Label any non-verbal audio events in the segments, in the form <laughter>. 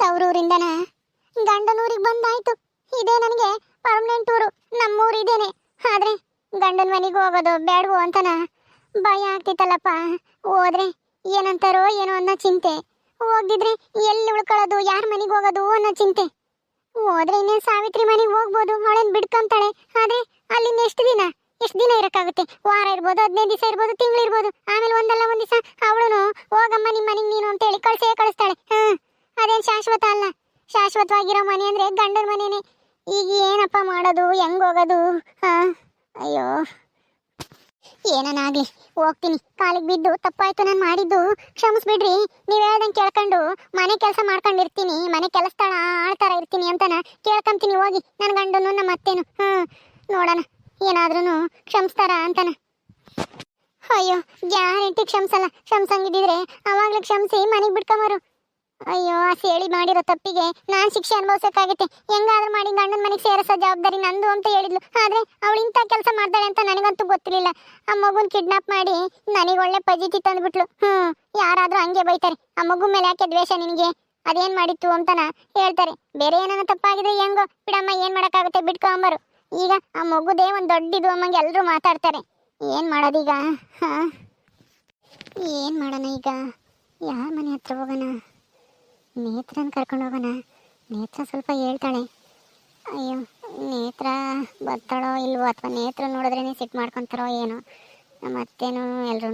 ತವರೂರಿಂದನ? ಗಂಡನೂರಿಗೆ ಬಂದಾಯ್ತು. ಇದೇ ನನಗೆ ಪರ್ಮನೆಂಟ್ ಊರು. ನಮ್ಮೂರಿದೇನೆ. ಆದ್ರೆ ಗಂಡನ ಮನೆಗೆ ಹೋಗೋದು ಬೇಡವೋ ಅಂತನ? ಭಯ ಆಗ್ತಿತ್ತಲ್ಲಪ್ಪ. ಹೋದ್ರೆ ಏನಂತಾರೋ ಏನೋ ಅನ್ನೋ ಚಿಂತೆ. ಹೋಗಿದ್ರೆ ಎಲ್ಲಿ ಉಳ್ಕೊಳ್ಳೋದು, ಯಾರ ಮನೆಗೆ ಹೋಗೋದು ಅನ್ನೋ ಚಿಂತೆ. ಹೋದ್ರೆ ಇನ್ನೇನು ಸಾವಿತ್ರಿ ಮನೆಗೆ ಹೋಗ್ಬೋದು, ಅವಳೇನು ಬಿಡ್ಕೊಂತಾಳೆ ಆದ್ರೆ ಅಲ್ಲಿಂದ ಎಷ್ಟು ದಿನ? ಎಷ್ಟು ದಿನ ಇರೋಕ್ಕಾಗುತ್ತೆ? ವಾರ ಇರ್ಬೋದು, ಹದಿನೈದು ದಿವಸ ಇರ್ಬೋದು, ತಿಂಗಳು ಇರ್ಬೋದು. ಆಮೇಲೆ ಒಂದಲ್ಲ ಒಂದು ದಿವಸ ಅವಳು ಹೋಗಮ್ಮ ನಿಮ್ಮ ಮನೆಗೆ ನೀನು ಅಂತೇಳಿ ಕಳ್ಸೇ ಕಳಿಸ್ತಾಳೆ. ಹಾ ಅದೇನು ಶಾಶ್ವತ ಅಲ್ಲ. ಶಾಶ್ವತವಾಗಿರೋ ಮನೆ ಅಂದ್ರೆ ಗಂಡನ ಮನೆನೇ. ಈಗ ಏನಪ್ಪ ಮಾಡೋದು? ಹೆಂಗ್ ಹೋಗೋದು? ಹಾ? ಅಯ್ಯೋ. ಏನನಾಗ್ಲಿ ಹೋಗ್ತೀನಿ. ಕಾಲಿಗೆ ಬಿದ್ದು ತಪ್ಪಾಯ್ತು ನಾನು ಮಾಡಿದ್ದು. ಕ್ಷಮಿಸ್ಬಿಡ್ರಿ, ನೀವು ಹೇಳ್ದಂಗೆ ಕೇಳ್ಕೊಂಡು ಮನೆ ಕೆಲಸ ಮಾಡ್ಕೊಂಡಿರ್ತೀನಿ. ಮನೆ ಕೆಲಸದಳ ಆಳ್ತಾರ ಇರ್ತೀನಿ ಅಂತನ ಕೇಳ್ಕೊಂತೀನಿ. ಹೋಗಿ ನನ್ನ ಗಂಡನು ನಮ್ಮ ಅತ್ತೇನು. ಹ್ಞೂ ನೋಡೋಣ. ಏನಾದ್ರೂ ಕ್ಷಮಿಸ್ತಾರ ಅಂತನ. ಅಯ್ಯೋ, ಗ್ಯಾರಂಟಿ ಕ್ಷಮಿಸಲ್ಲ. ಕ್ಷಮಿಸಂಗಿದ್ದಿದ್ರೆ ಅವಾಗ್ಲೇ ಕ್ಷಮಿಸಿ ಮನೆಗೆ ಬಿಟ್ಕೊಂಬರು. ಅಯ್ಯೋ, ಆ ಸೇಳಿ ಮಾಡಿರೋ ತಪ್ಪಿಗೆ ನಾನು ಶಿಕ್ಷೆ ಅನುಭವಿಸಕ್ಕಾಗತ್ತೆ. ಹೆಂಗಾದ್ರೂ ಮಾಡಿ ಗಂಡನ ಮನೆಗೆ ಸೇರಿಸೋ ಜವಾಬ್ದಾರಿ ನಂದು ಅಂತ ಹೇಳಿದ್ಲು. ಆದ್ರೆ ಅವಳು ಇಂಥ ಕೆಲಸ ಮಾಡ್ತಾಳೆ ಅಂತ ನನಗಂತೂ ಗೊತ್ತಿರಲಿಲ್ಲ. ಆ ಮಗುನ್ ಕಿಡ್ನಾಪ್ ಮಾಡಿ ನನಗೆ ಒಳ್ಳೆ ಪಜಿತಿ ತಂದ್ಬಿಟ್ಲು. ಹ್ಮ್, ಯಾರಾದ್ರೂ ಹಂಗೆ ಬೈತಾರೆ. ಆ ಮಗು ಮೇಲೆ ಯಾಕೆ ದ್ವೇಷ ನಿನಗೆ? ಅದೇನ್ ಮಾಡಿತ್ತು ಅಂತನ ಹೇಳ್ತಾರೆ. ಬೇರೆ ಏನಾನ ತಪ್ಪಾಗಿದೆ ಹೆಂಗೋ? ಬಿಡಮ್ಮ, ಏನ್ ಮಾಡಕ್ಕಾಗುತ್ತೆ ಬಿಟ್ಕೊಂಬರು. ಈಗ ಆ ಮಗುದೇ ಒಂದ್ ದೊಡ್ಡದು ಅಮ್ಮಂಗೆ ಎಲ್ಲರೂ ಮಾತಾಡ್ತಾರೆ. ಏನ್ ಮಾಡೋದೀಗ? ಹಾ? ಏನ್ ಮಾಡೋಣ ಈಗ? ಯಾರ ಮನೆ ಹತ್ರ ಹೋಗೋಣ? ನೇತ್ರನ ಕರ್ಕೊಂಡು ಹೋಗೋಣ. ನೇತ್ರ ಸ್ವಲ್ಪ ಹೇಳ್ತಾಳೆ. ಅಯ್ಯೋ, ನೇತ್ರ ಬರ್ತಾಳೋ ಇಲ್ವೋ ಅಥವಾ ನೇತ್ರ ನೋಡಿದ್ರೇ ಸಿಟ್ಟು ಮಾಡ್ಕೊತಾರೋ ಏನೋ. ನಮ್ಮ ಅತ್ತೇನೂ ಎಲ್ರೂ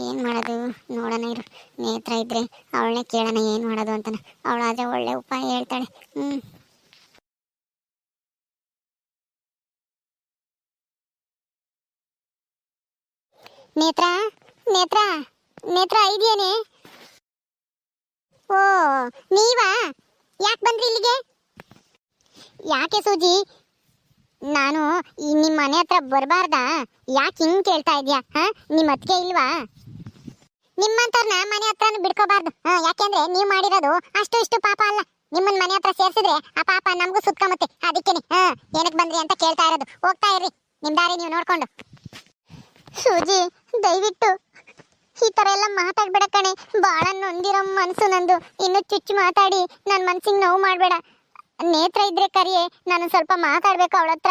ಏನು ಮಾಡೋದು? ನೋಡೋಣ ಇರು. ನೇತ್ರ ಇದ್ದರೆ ಅವಳನ್ನೇ ಕೇಳೋಣ ಏನು ಮಾಡೋದು ಅಂತಾನೆ. ಅವಳಾದರೆ ಒಳ್ಳೆ ಉಪಾಯ ಹೇಳ್ತಾಳೆ. ಹ್ಞೂ ನೇತ್ರ ನೇತ್ರ ನೇತ್ರ ಇದೆಯೇನೆ? ಓ, ನೀವಾ? ಯಾಕೆ ಬಂದ್ರಿ ಇಲ್ಲಿಗೆ? ಯಾಕೆ ಸೂಜಿ? ನಾನು ಈ ನಿಮ್ಮ ಮನೆ ಹತ್ರ ಬರಬಾರ್ದಾ? ಯಾಕೆ ಹಿಂಗ್ ಕೇಳ್ತಾ ಇದ್ಯಾ? ಹಾಂ? ನಿಮ್ಮ ಅತ್ತಿಗೆ ಇಲ್ವಾ? ನಿಮ್ಮಂಥವ್ರನ್ನ ಮನೆ ಹತ್ರನೂ ಬಿಡ್ಕೋಬಾರ್ದು. ಹಾಂ, ಯಾಕೆಂದ್ರೆ ನೀವು ಮಾಡಿರೋದು ಅಷ್ಟು ಇಷ್ಟು ಪಾಪ ಅಲ್ಲ. ನಿಮ್ಮನ್ನ ಮನೆ ಹತ್ರ ಸೇರಿಸಿದ್ರೆ ಆ ಪಾಪ ನಮಗೂ ಸುತ್ಕೊಂಬತ್ತೆ. ಅದಕ್ಕೇನೆ. ಹಾಂ ಏನಕ್ಕೆ ಬಂದ್ರಿ ಅಂತ ಕೇಳ್ತಾ ಇರೋದು. ಹೋಗ್ತಾ ಇರ್ರಿ. ನಿಮ್ಮ ದಾರಿ ನೀವು ನೋಡ್ಕೊಂಡು. ಸೂಜಿ, ದಯವಿಟ್ಟು ಈ ತರ ಎಲ್ಲ ಮಾತಾಡ್ಬೇಡ ಕಣೆ. ಬಾಳ ನೊಂದಿರೋ ಮನ್ಸು ನಂದು. ಇನ್ನು ಚುಚ್ಚು ಮಾತಾಡಿ ನನ್ನ ಮನ್ಸಿಗೆ ನೋವು ಮಾಡಬೇಡ. ನೇತ್ರ ಇದ್ರೆ ಕರಿಯೇ, ನಾನು ಸ್ವಲ್ಪ ಮಾತಾಡ್ಬೇಕು ಅವಳ ಹತ್ರ.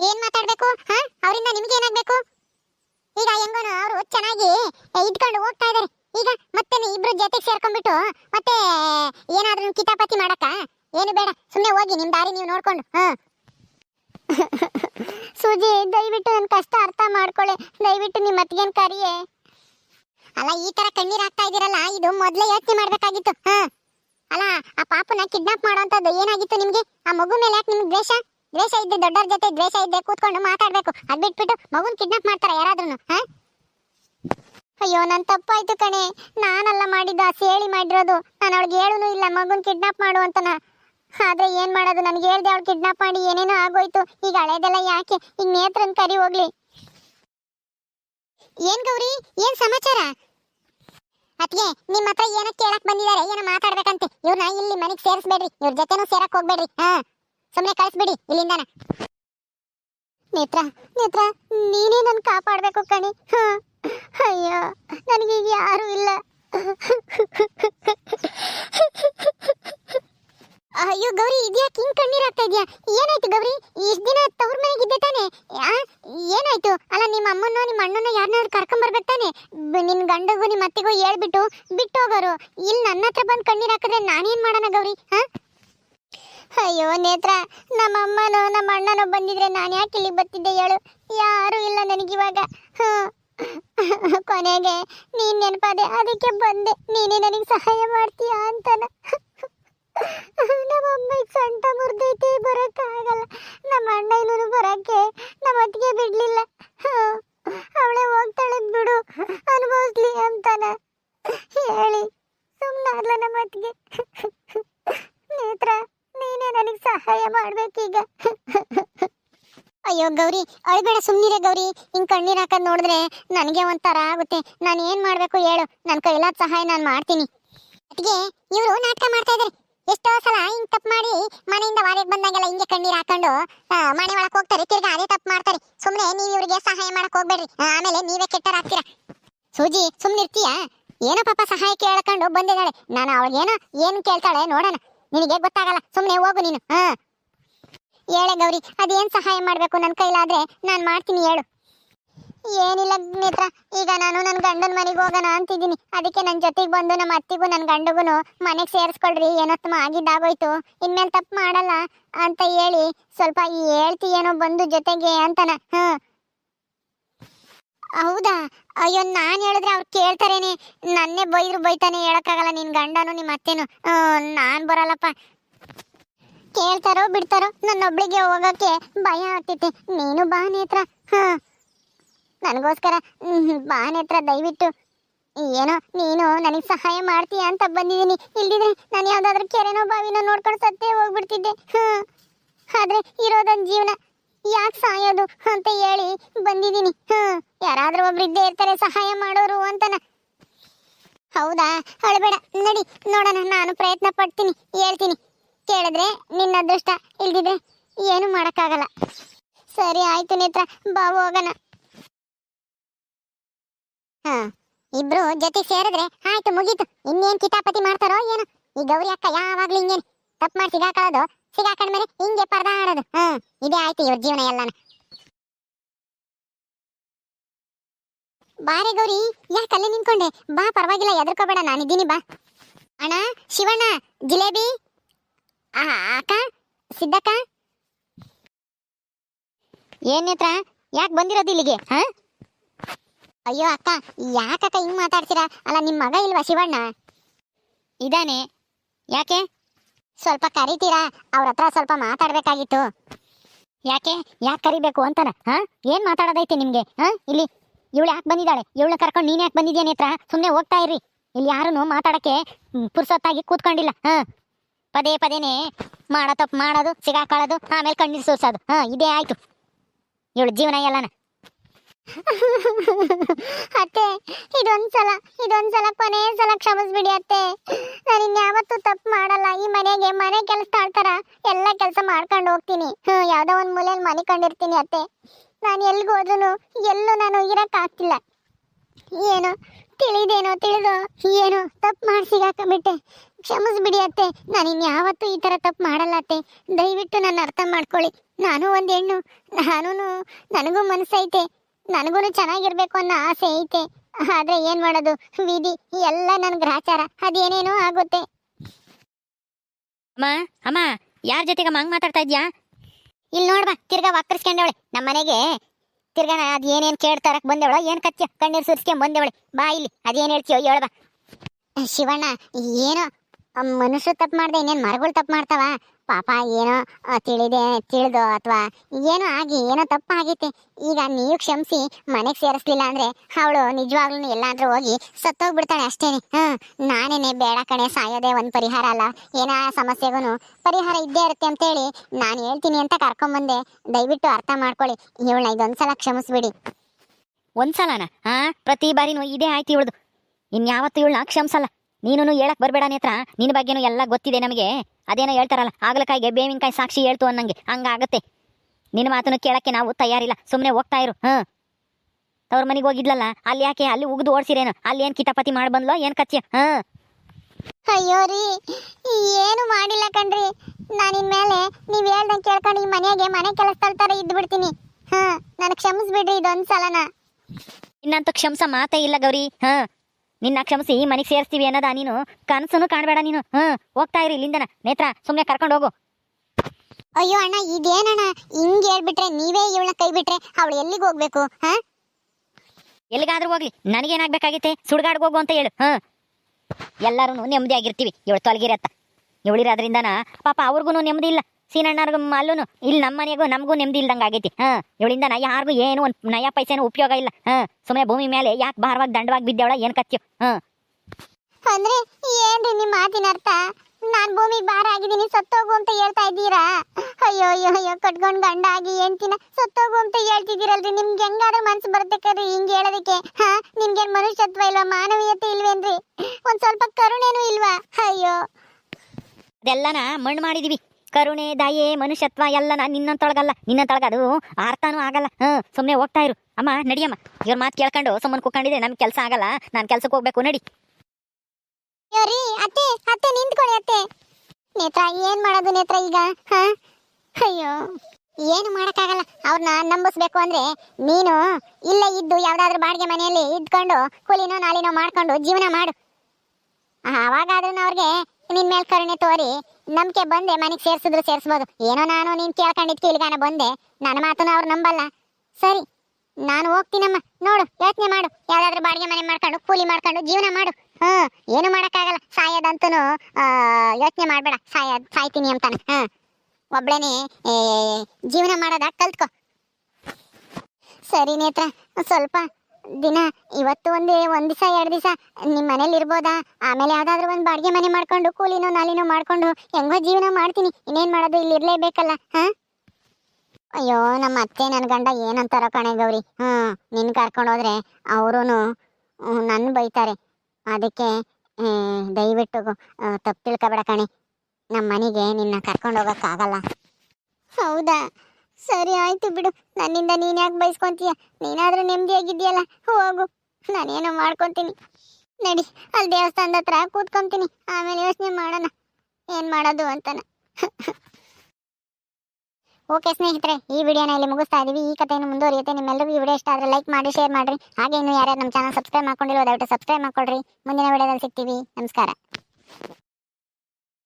ಏನ್ ಮಾತಾಡ್ಬೇಕು, ಹಾ? ಅವರಿಂದ ನಿಮ್ಗೆ ಏನಾಗ್ಬೇಕು? ಈಗ ಹೆಂಗೋನು, ಅವರು ಚೆನ್ನಾಗಿ ಇದ್ಕೊಂಡು ಹೋಗ್ತಾ ಇದಾರೆ. ಈಗ ಮತ್ತೆ ಇಬ್ರು ಜೊತೆಗೆ ಸೇರ್ಕೊಂಡ್ಬಿಟ್ಟು, ಮತ್ತೆ ಏನಾದ್ರೂ ಕಿತಾಪತಿ ಮಾಡಕ್ಕ? ಏನು ಬೇಡ ಸುಮ್ಮನೆ ಹೋಗಿ ನಿಮ್ಮ ದಾರಿ ನೀವು ನೋಡ್ಕೊಂಡು, ಹಾ? <laughs> ಸೂಜಿ, ದಯವಿಟ್ಟು ನನ್ನ ಕಷ್ಟ ಅರ್ಥ ಮಾಡ್ಕೊಳ್ಳಿ ದಯವಿಟ್ಟು ನಿಮ್ಮ ಅತ್ತಿಗೆನ್ ಕರಿಯೇ? ಅಲ್ಲ, ಈ ತರ ಕಣ್ಣೀರ್ ಆಗ್ತಾ ಇದೀರಲ್ಲ ಇದು ಮೊದ್ಲೇ ಯೋಚನೆ ಮಾಡ್ಬೇಕಾಗಿತ್ತು. ಹಾ. ಅಲ್ಲ, ಆ ಪಾಪನ ಕಿಡ್ನಾಪ್ ಮಾಡೋಂಥದ್ದು ಏನಾಗಿತ್ತು ನಿಮ್ಗೆ? ಆ ಮಗು ಮೇಲೆ ಯಾಕೆ ನಿಮ್ಗೆ ದ್ವೇಷ? ದ್ವೇಷ ಇದ್ದೆ ದೊಡ್ಡವ್ರ ಜೊತೆ ದ್ವೇಷ ಇದ್ದೆ ಕೂತ್ಕೊಂಡು ಮಾತಾಡ್ಬೇಕು. ಅದ್ ಬಿಟ್ಬಿಟ್ಟು ಮಗುನ್ ಕಿಡ್ನಾಪ್ ಮಾಡ್ತಾರ ಯಾರಾದ್ರೂ ಹಾ? ಅಯ್ಯೋ, ನನ್ ತಪ್ಪಾಯ್ತು ಕಣೆ. ನಾನಲ್ಲ ಮಾಡಿದ್ದು ಆ ಸೇಳಿ ಮಾಡಿರೋದು. ನಾನು ಅವಳಿಗೆ ಹೇಳುನು ಇಲ್ಲ, ಮಗುನ್ ಕಿಡ್ನಾಪ್ ಮಾಡು ಅಂತನ. ಆದ್ರೆ ಏನ್ ಮಾಡೋದು? ನನ್ಗೆ ಹೇಳ್ದೆ ಅವಳು ಕಿಡ್ನಾಪ್ ಮಾಡಿ ಏನೇನೋ ಆಗೋಯ್ತು. ಈಗ ಹಳೇದೆಲ್ಲ ಯಾಕೆ? ಈಗ ನೇತ್ರನ್ ಕರಿ ಹೋಗ್ಲಿ. ಏನ್ ಗೌರಿ? ಏನ್ ಸಮಾಚಾರ? ಅತ್ಗೆ ನಿಮ್ಮ ಹತ್ರ ಏನೋ ಕೇಳಕ್ ಬಂದಿದ್ದಾರೆ ಏನೋ ಮಾತಾಡ್ಬೇಕಂತೆ. ಇವ್ರನ್ನ ಇಲ್ಲಿ ಮನೆಗ್ ಸೇರಿಸ್ಬೇಡ್ರಿ, ಇವ್ರ ಜೊತೆನೂ ಸೇರಕ್ ಹೋಗ್ಬೇಡ್ರಿ. ಹಾ, ಸುಮ್ನೆ ಕಳಿಸ್ಬಿಡಿ ಇಲ್ಲಿಂದನ. ನೇತ್ರ ನೇತ್ರ, ನೀನೇ ನನ್ ಕಾಪಾಡ್ಬೇಕು ಕಣಿ. ಅಯ್ಯೋ, ನನಗೀಗ ಯಾರು ಇಲ್ಲ. ಅಯ್ಯೋ ಗೌರಿ ಇದ್ಯಾಕೆ ಹಿಂಗ್ ಕಣ್ಣೀರ್ ಆಗ್ತಾ ಇದ್ಯಾ? ಏನಾಯ್ತು ಗೌರಿ? ಇಷ್ಟ ದಿನ ತವ್ರ ಮನೆಗಿದ್ದೆ ತಾನೆ? ಆ, ಏನಾಯ್ತು? ಅಲ್ಲ ನಿಮ್ಮ ಅಮ್ಮನೋ ನಿಮ್ಮ ಅಣ್ಣನೋ ಯಾರನ್ನಾದ್ರು ಕರ್ಕೊಂಡ್ ಬರ್ಬೇಕು ತಾನೆ? ಬ- ನಿನ್ ಗಂಡಗೂ ನಿಮ್ಮ ಅತ್ತೆಗೂ ಹೇಳ್ಬಿಟ್ಟು ಬಿಟ್ಟು ಹೋಗೋರು. ಇಲ್ಲಿ ನನ್ನ ಹತ್ರ ಬಂದು ಕಣ್ಣೀರ್ ಹಾಕಿದ್ರೆ ನಾನೇನ್ ಮಾಡೋಣ ಗೌರಿ ಹಾ? ಅಯ್ಯೋ ನೇತ್ರ ನಮ್ಮ ಅಮ್ಮನೋ ನಮ್ಮ ಅಣ್ಣನೋ ಬಂದಿದ್ರೆ ನಾನು ಯಾಕೆ ಇಲ್ಲಿ ಬರ್ತಿದ್ದೆ ಹೇಳು? ಯಾರು ಇಲ್ಲ ನನಗಿವಾಗ ಕೊನೆಗೆ ನೀನ್ ನೆನಪಾದೆ ಅದಕ್ಕೆ ಬಂದೆ. ನೀನೇ ನನಗೆ ಸಹಾಯ ಮಾಡ್ತೀಯಾ ಅಂತನ. ನಮ್ಮ ಅಮ್ಮಗೆ ಸೊಂಟ ಮುರಿದೈತೆ ಬರೋಕ್ಕಾಗಲ್ಲ ನಮ್ಮ ಅಣ್ಣ ಇನ್ನೂ ಬರೋಕ್ಕೆ ನಮ್ಮ ಅತ್ತಿಗೆ ಬಿಡ್ಲಿಲ್ಲ. ಅವಳೇ ಹೋಗ್ತಾಳೆ ಬಿಡು. ಅನುಭವಿಸ್ಲಿ ಅಂತಾನ. ಹೇಳಿ ಸುಮ್ಮನಾದ್ಲ ನಮ್ಮ ಅತ್ತಿಗೆ. ನೇತ್ರ ನೀನೇ ನನಗೆ ಸಹಾಯ ಮಾಡ್ಬೇಕೀಗ. ಅಯ್ಯೋ ಗೌರಿ, ಅಳ್ಬೇಡ ಸುಮ್ಮನಿರೆ ಗೌರಿ. ಹಿಂಗೆ ಕಣ್ಣೀರ್ ಹಾಕದ್ ನೋಡಿದ್ರೆ ನನಗೆ ಒಂಥರ ಆಗುತ್ತೆ. ನಾನು ಏನು ಮಾಡಬೇಕು ಹೇಳು. ನನ್ನ ಕೈಲಾದ ಸಹಾಯ ನಾನು ಮಾಡ್ತೀನಿ. ಅತ್ತಿಗೆ, ಇವರು ನಾಟಕ ಮಾಡ್ತಾ ಇದಾರೆ. ಎಷ್ಟೋ ಸಲ ಹಿಂಗ್ ತಪ್ಪು ಮಾಡಿ ಮನೆಯಿಂದ ವಾರಿಗೆ ಬಂದಾಗೆಲ್ಲ ಹಿಂಗೆ ಕಣ್ಣೀರ್ ಹಾಕೊಂಡು ಮನೆ ಒಳಗೆ ಹೋಗ್ತಾರೆ, ತಿರ್ಗಿ ಅದೇ ತಪ್ಪು ಮಾಡ್ತಾರೆ. ಸುಮ್ಮನೆ ನೀವು ಇವ್ರಿಗೆ ಸಹಾಯ ಮಾಡಕ್ ಹೋಗ್ಬೇಡ್ರಿ. ಆಮೇಲೆ ನೀವೇ ಕೆಟ್ಟರಾಗ್ತೀರಾ ಸೂಜಿ ಸುಮ್ನಿರ್ತೀಯಾ ಏನೋ ಪಾಪ ಸಹಾಯ ಕೇಳ್ಕೊಂಡು ಬಂದಿದ್ದಾಳೆ. ನಾನು ಅವಳಿಗೇನೋ ಏನು ಕೇಳ್ತಾಳೆ ನೋಡೋಣ. ನಿನಗೆ ಗೊತ್ತಾಗಲ್ಲ ಸುಮ್ಮನೆ ಹೋಗು ನೀನು. ಹಾ ಹೇಳೆ ಗೌರಿ, ಅದೇನ್ ಸಹಾಯ ಮಾಡಬೇಕು ನನ್ನ ಕೈಲಾದ್ರೆ? ನಾನು ಮಾಡ್ತೀನಿ, ಹೇಳು. ಏನಿಲ್ಲ ನೇತ್ರ ಈಗ ನಾನು ನನ್ನ ಗಂಡನ ಮನೆಗೆ ಹೋಗೋಣ ಅಂತಿದ್ದೀನಿ. ಅದಕ್ಕೆ ನನ್ನ ಜೊತೆಗೆ ಬಂದು ನಮ್ಮ ಅತ್ತಿಗೂ ನನ್ನ ಗಂಡಗೂ ಮನೆಗೆ ಸೇರಿಸ್ಕೊಳ್ರಿ, ಏನೋ ತಮ್ಮ ಆಗಿದ್ದಾಗೋಯ್ತು ಇನ್ಮೇಲೆ ತಪ್ಪು ಮಾಡಲ್ಲ ಅಂತ ಹೇಳಿ ಸ್ವಲ್ಪ ಹೇಳ್ತೀಯೇನೋ ಬಂದು ಜೊತೆಗೆ ಅಂತನ. ಹಾ. ಹೌದಾ? ಅಯ್ಯೋ, ನಾನು ಹೇಳಿದ್ರೆ ಅವ್ರು ಕೇಳ್ತಾರೇನೆ. ನನ್ನೇ ಬೈದ್ರು ಬೈತಾನೆ, ಹೇಳೋಕ್ಕಾಗಲ್ಲ ನಿನ್ ಗಂಡನು ನಿಮ್ಮ ಅತ್ತೆನು. ನಾನು ಬರಲ್ಲಪ್ಪ. ಕೇಳ್ತಾರೋ ಬಿಡ್ತಾರೋ, ನನ್ನೊಬ್ಳಿಗೆ ಹೋಗೋಕ್ಕೆ ಭಯ ಆಗ್ತೈತೆ ನೀನು ಬಾ ನೇತ್ರ ಹಾ. ನನಗೋಸ್ಕರ ಬಾನ್ ಹತ್ರ ದಯವಿಟ್ಟು ಏನೋ ನೀನು ನನಗೆ ಸಹಾಯ ಮಾಡ್ತೀಯ ಅಂತ ಬಂದಿದ್ದೀನಿ. ಇಲ್ದಿದ್ರೆ ನಾನು ಯಾವುದಾದ್ರೂ ಕೆರೆನೋ ಬಾವಿನೋ ನೋಡ್ಕೊಂಡು ಸತ್ತೇ ಹೋಗ್ಬಿಡ್ತಿದ್ದೆ. ಹ್ಞೂ ಆದ್ರೆ ಇರೋದೊಂದು ಜೀವನ ಯಾಕೆ ಸಾಯೋದು ಅಂತ ಹೇಳಿ ಬಂದಿದ್ದೀನಿ. ಹ್ಞೂ ಯಾರಾದರೂ ಒಬ್ರು ಇದ್ದೇ ಇರ್ತಾರೆ ಸಹಾಯ ಮಾಡೋರು ಅಂತನ. ಹೌದಾ? ಅಳಬೇಡ. ನಡಿ, ನೋಡೋಣ. ನಾನು ಪ್ರಯತ್ನ ಪಡ್ತೀನಿ. ಹೇಳ್ತೀನಿ. ಕೇಳಿದ್ರೆ ನಿನ್ನ ಅದೃಷ್ಟ. ಇಲ್ದಿದ್ರೆ ಏನು ಮಾಡೋಕ್ಕಾಗಲ್ಲ. ಸರಿ, ಆಯ್ತು ನೇತ್ರ. ಬಾ, ಹೋಗೋಣ. ಹಾ, ಇಬ್ರು ಜೊತೆ ಸೇರಿದ್ರೆ ಆಯ್ತು, ಮುಗೀತು. ಇನ್ನೇನ್ ಕಿತಾಪತಿ ಮಾಡ್ತಾರೋ ಏನು. ಈ ಗೌರಿ ಅಕ್ಕ ಯಾವಾಗ್ಲೂ ಹಿಂಗೇನೆ. ತಪ್ಪು ಮಾಡಿ ಸಿಗಾಕೊಳ್ಳೋದು ಸಿಗಾಕೊಂಡ್ಮೇಲೆ ಹಿಂಗೆ ಪರದಾಡೋದು ಹಾ, ಇದೇ ಆಯ್ತು ಇವ್ರ ಜೀವನ ಎಲ್ಲಾನ. ಬಾರೆ ಗೌರಿ, ಯಾಕೆ ಅಲ್ಲೇ ನಿಂತ್ಕೊಂಡೆ? ಬಾ, ಪರವಾಗಿಲ್ಲ ಎದ್ರಕೋಬೇಡ ನಾನಿದ್ದೀನಿ ಬಾ. ಅಣ್ಣ, ಶಿವಣ್ಣ, ಜಿಲೇಬಿ ಅಕ್ಕ, ಸಿದ್ದಕ್ಕ? ಏನ್ ನೇತ್ರ? ಯಾಕೆ ಬಂದಿರೋದು ಇಲ್ಲಿಗೆ, ಹಾ? ಅಯ್ಯೋ ಅಕ್ಕ, ಯಾಕಕ್ಕ ಹಿಂಗ್ ಮಾತಾಡ್ತೀರಾ? ಅಲ್ಲ, ನಿಮ್ ಮಗ ಇಲ್ವಾ ಶಿವಣ್ಣ? ಇದಾನೆ. ಯಾಕೆ? ಸ್ವಲ್ಪ ಕರಿತೀರಾ? ಅವ್ರ ಹತ್ರ ಸ್ವಲ್ಪ ಮಾತಾಡ್ಬೇಕಾಗಿತ್ತು. ಯಾಕೆ? ಯಾಕೆ ಕರಿಬೇಕು ಅಂತಾನ? ಹಾ? ಏನ್ ಮಾತಾಡೋದೈತೆ ನಿಮ್ಗೆ? ಹಾ? ಇಲ್ಲಿ ಇವಳು ಯಾಕೆ ಬಂದಿದ್ದಾಳೆ? ಇವಳನ್ನ ಕರ್ಕೊಂಡು ನೀನ್ ಯಾಕೆ ಬಂದಿದ್ಯಾ ನೇತ್ರ? ಸುಮ್ಮನೆ ಹೋಗ್ತಾ ಇರ್ರಿ. ಇಲ್ಲಿ ಯಾರೂ ಮಾತಾಡಕ್ಕೆ ಪುರ್ಸೊತ್ತಾಗಿ ಕೂತ್ಕೊಂಡಿಲ್ಲ. ಹಾ? ಪದೇ ಪದೇನೆ ಮಾಡೋ ತಪ್ಪು ಮಾಡೋದು, ಸಿಗಾಕೊಳ್ಳೋದು, ಆಮೇಲೆ ಕಣ್ಣೀರು ಸೋರ್ಸೋದು. ಹಾ, ಇದೇ ಆಯ್ತು. ಇವಳು ಜೀವನ ಎಲ್ಲನ. <laughs> ಅತ್ತೆ, ಇದೊಂದ್ಸಲ ಇದೊಂದ್ಸಲ ಕೊನೆ ಸಲ ಕ್ಷಮಿಸ್ಬಿಡಿ ಅತ್ತೆ. ನಾನು ಇನ್ಯಾವತ್ತೂ ತಪ್ಪು ಮಾಡಲ್ಲ. ಈ ಮನೆಗೆ ಮನೆ ಕೆಲಸ ತಾಳ್ತಾರ ಎಲ್ಲ ಕೆಲಸ ಮಾಡ್ಕೊಂಡು ಹೋಗ್ತೀನಿ. ಹ್ಮ್, ಯಾವ್ದೋ ಒಂದ್ ಮೂಲೆಯಲ್ಲಿ ಮನೆ ಕಂಡಿರ್ತೀನಿ ಅತ್ತೆ. ನಾನು ಎಲ್ಲಿಗೆ ಹೋದ್ರು ಎಲ್ಲೂ ನಾನು ಇರಕ್ಕಾಗ್ತಿಲ್ಲ. ಏನು, ತಿಳಿದೇನೋ ತಿಳಿದು ಏನು, ತಪ್ಪು ಮಾಡಿಸಿಗಾಕಬಿಟ್ಟೆ ಕ್ಷಮಿಸ್ಬಿಡಿ ಅತ್ತೆ. ನಾನು ಇನ್ಯಾವತ್ತೂ ಈ ಥರ ತಪ್ಪು ಮಾಡಲ್ಲ ಅತ್ತೆ. ದಯವಿಟ್ಟು ನನ್ನ ಅರ್ಥ ಮಾಡ್ಕೊಳ್ಳಿ. ನಾನು ಒಂದು ಹೆಣ್ಣು. ನಾನು ನನಗೂ ಮನಸ್ಸೈತೆ ನನಗೂ ಚೆನ್ನಾಗಿರ್ಬೇಕು ಅನ್ನೋ ಆಸೆ ಐತೆ. ಆದ್ರೆ ಏನ್ ಮಾಡೋದು? ವಿಧಿ ಎಲ್ಲ ನನ್ ಗ್ರಾಚಾರ ಅದೇನೇನೋ ಆಗುತ್ತೆ. ಅಮ್ಮ ಅಮ್ಮ ಯಾರ ಜೊತೆಗೆ ಮಂಗ್ ಮಾತಾಡ್ತಾ ಇದ್ಯಾ? ಇಲ್ಲಿ ನೋಡ್ಬಾ ತಿರ್ಗಾ ವಾಕರ್ಸ್ಕೊಂಡವಳೆ ನಮ್ಮ ಮನೆಗೆ ತಿರ್ಗಾ ಅದ್ ಏನೇನ್ ಕೇಳ್ತಾರಕ್ ಬಂದವಳ ಏನ್ ಕಚ್ಚ ಕಣ್ಣೀರ್ ಸುರ್ಸ್ಕೊಂಡ್ ಬಂದವಳೆ. ಬಾ ಇಲ್ಲಿ ಅದೇನ್ ಹೇಳ್ತೀಯೋ ಹೇಳ್ಬಾ. ಶಿವಣ್ಣ ಏನೋ ಮನುಷ್ಯ ತಪ್ಪು ಮಾಡ್ದೆ ಇನ್ನೇನ್ ಮರಗಳು ತಪ್ಪು ಮಾಡ್ತಾವ? ಪಾಪ ಏನೋ ತಿಳಿದೆ, ತಿಳಿದು ಅಥವಾ ಏನೋ ಆಗಿ, ಏನೋ ತಪ್ಪಾಗೈತೆ. ಈಗ ನೀವು ಕ್ಷಮಿಸಿ, ಮನೆಗೆ ಸೇರಿಸ್ಲಿಲ್ಲ ಅಂದ್ರೆ ಅವಳು ನಿಜವಾಗ್ಲೂ ಎಲ್ಲಾದ್ರೂ ಹೋಗಿ ಸತ್ತೋಗ್ಬಿಡ್ತಾಳೆ ಅಷ್ಟೇನೆ ಹಾ, ನಾನೇನೆ ಬೇಡ ಕಣೆ, ಸಾಯೋದೆ ಒಂದ್ ಪರಿಹಾರ ಅಲ್ಲ. ಏನೋ ಸಮಸ್ಯೆಗೂ ಪರಿಹಾರ ಇದ್ದೇ ಇರುತ್ತೆ ಅಂತೇಳಿ ನಾನು ಹೇಳ್ತೀನಿ ಅಂತ ಕರ್ಕೊಂಬಂದೆ. ದಯವಿಟ್ಟು ಅರ್ಥ ಮಾಡ್ಕೊಳ್ಳಿ. ಇವಳನ್ನ ಇದೊಂದ್ಸಲ ಕ್ಷಮಿಸ್ಬಿಡಿ. ಒಂದ್ಸಲನ? ಹಾ ಪ್ರತಿ ಬಾರಿನೂ ಇದೇ ಆಯ್ತು ಇವಳ್ದು. ಇನ್ಯಾವತ್ತು ಇವಳನ್ನ ಕ್ಷಮಿಸಲ್ಲ. ನೀನು ಹೇಳಕ್ ಬರಬೇಡ ನೇತ್ರ. ನಿನ್ನ ಬಗ್ಗೆನೂ ಎಲ್ಲ ಗೊತ್ತಿದೆ ನಮಗೆ. ಅದೇನೋ ಹೇಳ್ತಾರಲ್ಲ ಆಗ್ಲಕಾಯಿಗೆ ಬೇವಿನಕಾಯಿ ಸಾಕ್ಷಿ ಹೇಳ್ತು ಅನ್ನಂಗೆ. ಹಂಗಾಗತ್ತೆ. ನಿನ್ನ ಮಾತನ್ನು ಕೇಳಕ್ಕೆ ನಾವು ತಯಾರಿಲ್ಲ. ಸುಮ್ಮನೆ ಹೋಗ್ತಾ ಇರು. ಹಾ. ತವ್ರ ಮನೆಗೆ ಹೋಗಿದ್ಲಲ್ಲ ಅಲ್ಲಿ ಯಾಕೆ ಅಲ್ಲಿ ಉಗ್ದು ಓಡಿಸಿರೇನು? ಅಲ್ಲಿ ಏನ್ ಕಿತಾಪತಿ ಮಾಡಿ ಬಂದ್ಲೋ ಏನ್ ಕಚ್ಚಿ ಹಾಂ. ಅಯ್ಯೋ ರೀ ಏನು ಮಾಡಿಲ್ಲ ಕಣ್ರಿ. ನಾನು ಇನ್ಮೇಲೆ ನೀವ್ ಹೇಳ್ದಂಗೆ ಕೇಳ್ಕೊಂಡು ಈ ಮನೆಗೆ ಮನೆ ಕೆಲಸ ತರ ಇದ್ಬಿಡ್ತೀನಿ ಬಿಡ್ತೀನಿ. ಹಾ ನನಗೆ ಕ್ಷಮಿಸ್ಬಿಡ್ರಿ ಇದೊಂದು ಸಲನ ಇನ್ನಂತೂ ಕ್ಷಮಿಸ ಮಾತೇ ಇಲ್ಲ ಗೌರಿ. ಹಾ. ನಿನ್ನ ಕ್ಷಮಿಸಿ ಮನೆಗೆ ಸೇರಿಸ್ತೀವಿ ಅನ್ನೋದ ನೀನು? ಕನಸನ್ನು ಕಾಣಬೇಡ ನೀನು. ಹಾ ಹೋಗ್ತಾ ಇರಿ ಇಲ್ಲಿಂದನ. ನೇತ್ರ ಸುಮ್ಮನೆ ಕರ್ಕೊಂಡು ಹೋಗು. ಅಯ್ಯೋ ಅಣ್ಣ ಇದೇನಣ್ಣ? ಹಿಂಗ್ ಹೇಳ್ಬಿಟ್ರೆ ನೀವೇ ಇವಳ ಕೈ ಬಿಟ್ರೆ ಅವಳು ಎಲ್ಲಿಗೆ ಹೋಗ್ಬೇಕು ಹಾ? ಎಲ್ಲಿಗಾದ್ರೂ ಹೋಗ್ಲಿ. ನನಗೇನಾಗ್ಬೇಕಾಗೈತೆ? ಸುಡ್ಗಾಡ್ಗೆ ಹೋಗು ಅಂತ ಹೇಳು. ಹಾ ಎಲ್ಲರೂ ನೆಮ್ಮದಿ ಆಗಿರ್ತೀವಿ ಇವಳು ತೊಲಗಿರತ್ತ. ಇವಳಿರೋದ್ರಿಂದನ ಪಾಪ ಅವ್ರಿಗೂ ನೆಮ್ಮದಿ ಇಲ್ಲ. ಸೀನಣ್ಣರ್ಗು ಅಲ್ಲೂ ಇಲ್ಲಿ ನಮ್ಮ ಮನೆಗೂ ನಮಗೂ ನೆಮ್ಮದಿ ಇಲ್ದಂಗೆ ಆಗೈತಿ. ಹಾ ಇವಳಿಂದನ ಯಾರಿಗೂ ಏನು ಒಂದು ನಯ ಪೈಸೆನೂ ಉಪಯೋಗ ಇಲ್ಲ. ಹಾಂ ಸುಮ್ಮನೆ ಭೂಮಿ ಮೇಲೆ ಯಾಕೆ ಭಾರವಾಗಿ ದಂಡವಾಗಿ ಬಿದ್ದವಳ ಏನು ಕತ್ತಿ ಹಾ. ಅಂದ್ರೆ ಏನ್ರಿ ನಿಮ್ಮ ಮಾತಿನ ಅರ್ಥ? ನಾನ್ ಭೂಮಿಗೆ ಭಾರ ಆಗಿದ್ದೀನಿ ಸತ್ತೋಗು ಅಂತ ಹೇಳ್ತಾ ಇದ್ದೀರಾ? ಅಯ್ಯೋ ಅಯ್ಯೋ ಅಯ್ಯೋ ಕಟ್ಕೊಂಡ್ ಗಂಡ ಆಗಿ ಹೆಂಡ್ತಿನ ಸತ್ತೋಗು ಅಂತ ಹೇಳ್ತಿದ್ದೀರಲ್ರಿ. ನಿಮ್ಗೆ ಹೆಂಗಾದ್ರೂ ಮನ್ಸು ಬರ್ತಕ್ಕದ್ರಿ ಹಿಂಗ್ ಹೇಳೋದಕ್ಕೆ. ಹಾ ನಿಮ್ಗೇನ್ ಮನುಷ್ಯತ್ವ ಇಲ್ವಾ ಮಾನವೀಯತೆ ಇಲ್ವೇನ್ರಿ? ಒಂದ್ ಸ್ವಲ್ಪ ಕರುಣೇನು ಇಲ್ವಾ? ಅಯ್ಯೋ. ಅದೆಲ್ಲನ ಮಣ್ಣು ಮಾಡಿದೀವಿ. ಕರುಣೆ, ದಯೆ, ಮನುಷ್ಯತ್ವ ಎಲ್ಲ ನಾನು ನಿನ್ನ ತೊಳಗಲ್ಲ ನಿನ್ನಂತೊಳಗ ಅದು ಅರ್ಥನೂ ಆಗಲ್ಲ. ಹ್ಞೂ ಸುಮ್ಮನೆ ಹೋಗ್ತಾ ಇರು. ಅಮ್ಮ, ನಡಿಯಮ್ಮ. ಇವ್ರ ಮಾತು ಕೇಳ್ಕೊಂಡು ಸುಮ್ಮನೆ ಕೂಕಂಡಿದೆ ನಮ್ಗೆ ಕೆಲಸ ಆಗಲ್ಲ. ನಾನು ಕೆಲ್ಸಕ್ಕೆ ಹೋಗ್ಬೇಕು. ನಡಿ. ಅತ್ತೆ ಅತ್ತೆ ಅತ್ತೆ. ನೇತ್ರ, ಏನ್ ಮಾಡೋದು ನೇತ್ರ ಈಗ? ಅಯ್ಯೋ, ಏನು ಮಾಡಕ್ಕಾಗಲ್ಲ. ಅವ್ರನ್ನ ನಂಬಿಸ್ಬೇಕು ಅಂದ್ರೆ ನೀನು ಇಲ್ಲೇ ಇದ್ದು ಯಾವ್ದಾದ್ರು ಬಾಡಿಗೆ ಮನೆಯಲ್ಲಿ ಇದ್ಕೊಂಡು, ಕೂಲಿನೋ ನಾಲಿನೋ ಮಾಡ್ಕೊಂಡು ಜೀವನ ಮಾಡು. ಅವಾಗಾದ್ರೂ ಅವ್ರಿಗೆ ನಿನ್ ಮೇಲ್ ಕರುಣೆ ತೋರಿ, ನಂಬಿಕೆ ಬಂದೆ ಮನೆಗೆ ಸೇರ್ಸಿದ್ರು ಸೇರ್ಸ್ಬೋದು. ಏನೋ ನಾನು ನೀನ್ ಕೇಳ್ಕೊಂಡಿದ್ ಇಲ್ಲಿಗಾನ ಬಂದೆ, ನನ್ನ ಮಾತನ್ನ ಅವ್ರು ನಂಬಲ್ಲ. ಸರಿ, ನಾನು ಹೋಗ್ತೀನಮ್ಮ. ನೋಡು, ಯೋಚನೆ ಮಾಡು. ಯಾವ್ದಾದ್ರು ಬಾಡಿಗೆ ಮನೆ ಮಾಡ್ಕೊಂಡು, ಕೂಲಿ ಮಾಡ್ಕೊಂಡು ಜೀವನ ಮಾಡು. ಹ್ಮ್ ಏನು ಮಾಡಕ್ಕಾಗಲ್ಲ. ಸಾಯೋದಂತೂ ಯೋಚನೆ ಮಾಡ್ಬೇಡ. ಸಾಯ, ಸಾಯ್ತೀನಿ ಅಂತಾನೆ ಹ ಒಬ್ಳೇನೆ ಜೀವನ ಮಾಡೋದಾಗ ಕಲ್ತ್ಕೊ. ಸರಿ ನೇತ್ರ, ಸ್ವಲ್ಪ ದಿನ, ಇವತ್ತು ಒಂದೇ, ಒಂದ್ ದಿವಸ ಎರಡು ದಿವಸ ನಿಮ್ಮ ಮನೇಲಿ ಇರ್ಬೋದಾ? ಆಮೇಲೆ ಯಾವ್ದಾದ್ರು ಒಂದು ಬಾಡಿಗೆ ಮನೆ ಮಾಡ್ಕೊಂಡು, ಕೂಲಿನೋ, ನಾಲಿನೋ ಮಾಡ್ಕೊಂಡು ಹೆಂಗೋ ಜೀವನ ಮಾಡ್ತೀನಿ. ಇನ್ನೇನ್ ಮಾಡೋದು ಇಲ್ಲಿ ಇರ್ಲೇಬೇಕಲ್ಲ, ಹಾ? ಅಯ್ಯೋ, ನಮ್ಮ ಅತ್ತೆ ನನ್ನ ಗಂಡ ಏನಂತಾರ ಕಣೆ ಗೌರಿ. ಹ್ಞೂ ನಿನ್ ಕರ್ಕೊಂಡು ಹೋದ್ರೆ ಅವರು ನನ್ನ ಬೈತಾರೆ. ಅದಕ್ಕೆ ದಯವಿಟ್ಟು ತಪ್ಪು ತಿಳ್ಕೊಬೇಡ ಕಣೆ. ನಮ್ಮ ಮನೆಗೆ ನಿನ್ನ ಕರ್ಕೊಂಡು ಹೋಗೋಕ್ಕಾಗಲ್ಲ. ಹೌದಾ? ಸರಿ ಆಯ್ತು ಬಿಡು. ನನ್ನಿಂದ ನೀನ್ ಯಾಕೆ ಬೈಸ್ಕೊಂತೀಯ? ನೀನಾದ್ರೂ ನೆಮ್ಮದಿಯಾಗಿದ್ಯಲ್ಲ ಹೋಗು. ನಾನೇನೋ ಮಾಡ್ಕೊಂತೀನಿ. ನಡಿ, ಅಲ್ಲಿ ದೇವಸ್ಥಾನದ ಹತ್ರ ಕೂತ್ಕೊಂತೀನಿ. ಆಮೇಲೆ ಯೋಚನೆ ಮಾಡೋಣ. ಏನ್ ಮಾಡೋದು ಅಂತಾನ. ಓಕೆ ಸ್ನೇಹಿತರೆ, ಈ ವಿಡಿಯೋನ ಇಲ್ಲಿ ಮುಗಿಸ್ತಾ ಇದೀವಿ. ಈ ಕಥೆಯನ್ನು ಮುಂದುವರಿಯುತ್ತೆ. ನಿಮ್ಮೆಲ್ಲರಿಗೂ ಈ ವಿಡಿಯೋ ಇಷ್ಟ ಆದ್ರೆ ಲೈಕ್ ಮಾಡಿ, ಶೇರ್ ಮಾಡ್ರಿ. ಹಾಗೆ ಇನ್ನು ಯಾರ್ಯಾರು ನಮ್ಮ ಚಾನಲ್ ಸಬ್ಸ್ಕ್ರೈಬ್ ಮಾಡ್ಕೊಂಡಿರೋ ದಯವಿಟ್ಟು ಸಬ್ಸ್ಕ್ರೈಬ್ ಮಾಡ್ಕೊಳ್ರಿ. ಮುಂದಿನ ವಿಡಿಯೋದಲ್ಲಿ ಸಿಗ್ತೀವಿ. ನಮಸ್ಕಾರ.